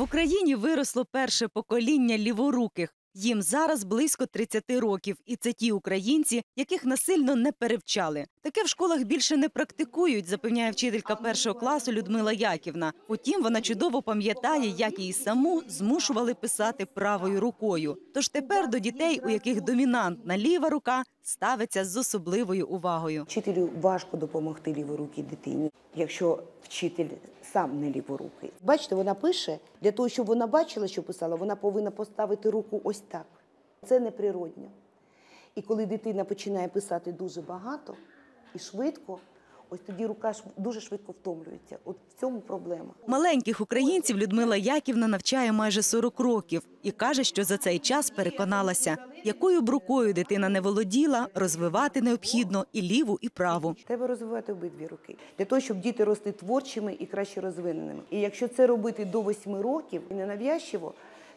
В Україні виросло перше покоління ліворуких. Їм зараз близько 30 років, і це ті українці, яких насильно не перевчали. Таке в школах більше не практикують, запевняє вчителька першого класу Людмила Яківна. Утім, вона чудово пам'ятає, як її саму змушували писати правою рукою. Тож тепер до дітей, у яких домінантна ліва рука, ставиться з особливою увагою. Вчителю важко допомогти ліворукій дитині, якщо вчитель сам не ліворукий. Бачите, вона пише для того, щоб вона бачила, що писала, вона повинна поставити руку ось так. Це неприродньо. І коли дитина починає писати дуже багато і швидко, ось тоді рука дуже швидко втомлюється. От в цьому проблема. Маленьких українців Людмила Яківна навчає майже 40 років і каже, що за цей час переконалася, якою б рукою дитина не володіла, розвивати необхідно і ліву, і праву. Треба розвивати обидві руки для того, щоб діти росли творчими і краще розвиненими. І якщо це робити до восьми років і ненав'язчиво,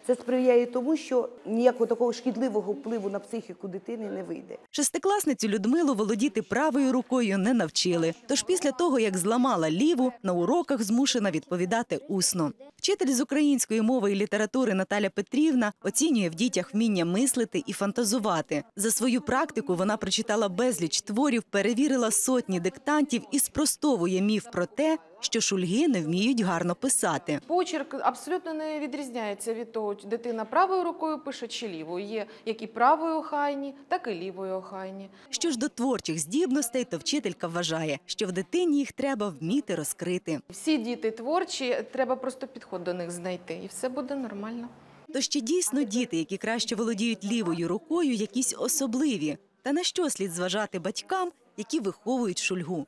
це сприяє тому, що ніякого такого шкідливого впливу на психіку дитини не вийде. Шестикласницю Людмилу володіти правою рукою не навчили. Тож після того, як зламала ліву, на уроках змушена відповідати усно. Вчитель з української мови і літератури Наталя Петрівна оцінює в дітях вміння мислити і фантазувати. За свою практику вона прочитала безліч творів, перевірила сотні диктантів і спростовує міф про те, що шульги не вміють гарно писати. Почерк абсолютно не відрізняється від того, чи дитина правою рукою пише чи лівою. Є як і правою охайні, так і лівою охайні. Що ж до творчих здібностей, то вчителька вважає, що в дитині їх треба вміти розкрити. Всі діти творчі, треба просто підход до них знайти, і все буде нормально. То ще дійсно діти, які краще володіють лівою рукою, якісь особливі. Та на що слід зважати батькам, які виховують шульгу?